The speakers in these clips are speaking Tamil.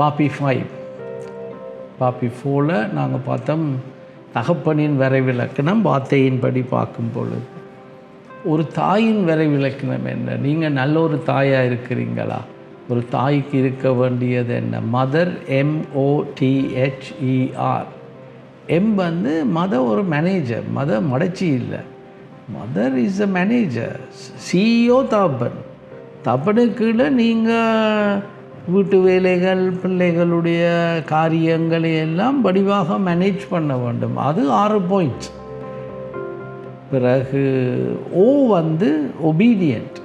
பாப்பி ஃபைவ் பாப்பி ஃபோரில் நாங்கள் பார்த்தோம் தகப்பனின் வரைவிலக்கணம் வார்த்தையின்படி பார்க்கும் பொழுது ஒரு தாயின் வரைவிலக்கணம் என்ன? நீங்கள் நல்ல ஒரு தாயாக இருக்கிறீங்களா? ஒரு தாய்க்கு இருக்க வேண்டியது என்ன? மதர் எம்ஓடிஹெச்இஆர் எம் வந்து மத ஒரு மேனேஜர் மத மடச்சி இல்லை. Mother is a manager CEO தாப்பன் தப்பனுக்கு கீழே நீங்கள் வீட்டு வேலைகள் பிள்ளைகளுடைய காரியங்களை எல்லாம் வடிவாக மேனேஜ் பண்ண வேண்டும். அது ஆறு பாயிண்ட்ஸ் பிறகு ஓ வந்து ஒபீடியன்ட்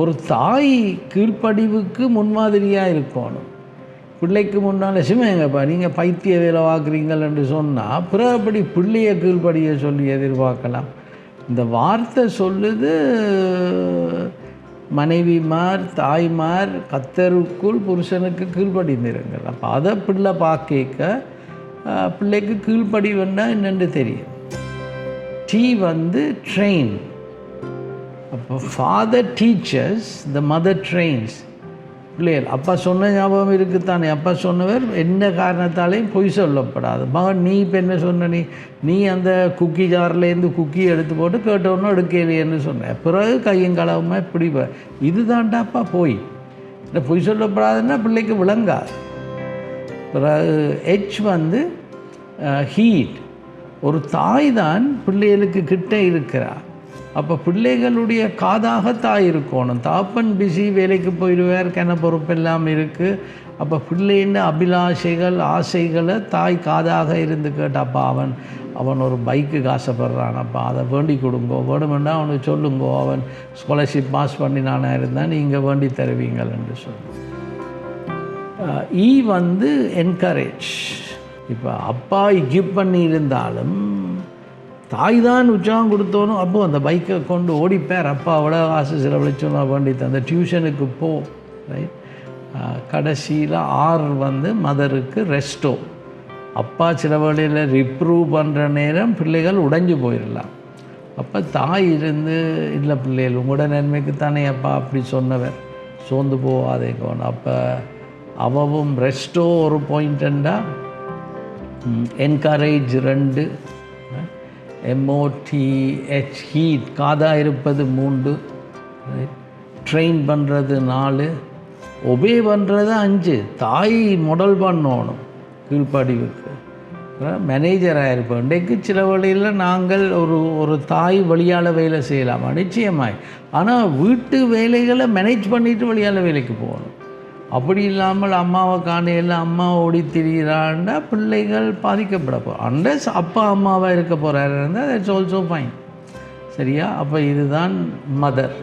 ஒரு தாய் கீழ்ப்படிவுக்கு முன்மாதிரியாக இருக்கணும். பிள்ளைக்கு முன்னால் சிமேங்கப்பா நீங்கள் பைத்திய வேலை பார்க்குறீங்கள் என்று சொன்னால் பிறகு அப்படி பிள்ளையை கீழ்ப்படிய சொல்லி எதிர்பார்க்கலாம்? இந்த வார்த்தை சொல்லுது மனைவிமார் தாய்மார் கத்தருக்குள் புருஷனுக்கு கீழ்ப்படிந்திருங்கள் அப்போ அதை பிள்ளை பார்க்க பிள்ளைக்கு கீழ்ப்படிவுன்னா என்னென்று தெரியும். டீ வந்து ட்ரெயின் அப்போ father teachers the mother trains பிள்ளைகள் அப்பா சொன்ன ஞாபகம் இருக்குத்தானே? அப்பா சொன்னவர் என்ன காரணத்தாலையும் பொய் சொல்லப்படாது. மகன் நீ இப்போ என்ன சொன்ன நீ? நீ அந்த குக்கி ஜார்லேருந்து குக்கி எடுத்து போட்டு கேட்டவொன்னும் எடுக்கலையேன்னு சொன்னேன் பிறகு கையும் களவுமா இப்படி இதுதான்டாப்பா பொய். இந்த பொய் சொல்லப்படாதுன்னா பிள்ளைக்கு விளங்காது. பிறகு ஹெச் வந்து ஹீட் ஒரு தாய் தான் பிள்ளைகளுக்கு கிட்ட இருக்கிறாள் அப்போ பிள்ளைகளுடைய காதாக தாய் இருக்கணும். தாப்பன் பிஸி வேலைக்கு போயிடுவார் கிண பொறுப்பெல்லாம் இருக்குது அப்போ பிள்ளைன்னு அபிலாஷைகள் ஆசைகளை தாய் காதாக இருந்து கேட்டாப்பா அவன் அவன் ஒரு பைக்குக்கு ஆசைப்படுறானப்பா அதை வேண்டி கொடுங்கோ வேணுமெண்டா அவனுக்கு சொல்லுங்கோ அவன் ஸ்காலர்ஷிப் பாஸ் பண்ணினானா இருந்தால் நீங்கள் வேண்டி தருவீங்கள் என்று சொல்லுவோம் e இ வந்து என்கரேஜ் இப்போ அப்பா கிவ் பண்ணி இருந்தாலும் தாய் தான் உற்சாகம் கொடுத்தோனும் அப்போ அந்த பைக்கை கொண்டு ஓடிப்பார். அப்பா அவ்வளோ காசு செலவழிச்சோம் நான் அந்த டியூஷனுக்கு போ ரைட் கடைசியில் ஆர் வந்து மதருக்கு ரெஸ்டோ அப்பா சில வழியில் ரிப்ரூவ் பண்ணுற நேரம் பிள்ளைகள் உடைஞ்சு போயிடலாம் அப்போ தாய் இருந்து இல்லை பிள்ளைகள் உங்களோட நன்மைக்கு தானே அப்பா அப்படி சொன்னவர். சோர்ந்து போகாதே கோணும் அப்போ அவவும் ரெஸ்டோ ஒரு பாயிண்ட்டண்டா என்கரேஜ் ரெண்டு. எம்ஓடிஹெச் ஹீட் காதாக இருப்பது மூன்று. ட்ரெயின் பண்ணுறது நாலு. ஒபே பண்ணுறது அஞ்சு. தாய் முடல் பண்ணணும். கீழ்ப்படிவுக்கு. மேனேஜராக இருப்போம் இன்றைக்கு சில வழியில் நாங்கள் ஒரு ஒரு தாய் வழியால் வேலை செய்யலாம். நிச்சயமாய். ஆனால் வீட்டு வேலைகளை மேனேஜ் பண்ணிவிட்டு வழியால் வேலைக்கு போகணும். அப்படி இல்லாமல் அம்மாவை காணையில் அம்மா ஓடி திரிகிறான்னா பிள்ளைகள் பாதிக்கப்படப்போ போகிறோம் அண்டஸ் அப்பா அம்மாவாக இருக்க போகிறாரு இருந்தால் தட்ஸ் ஆல்சோ ஃபைன் சரியா? அப்போ இதுதான் மதர்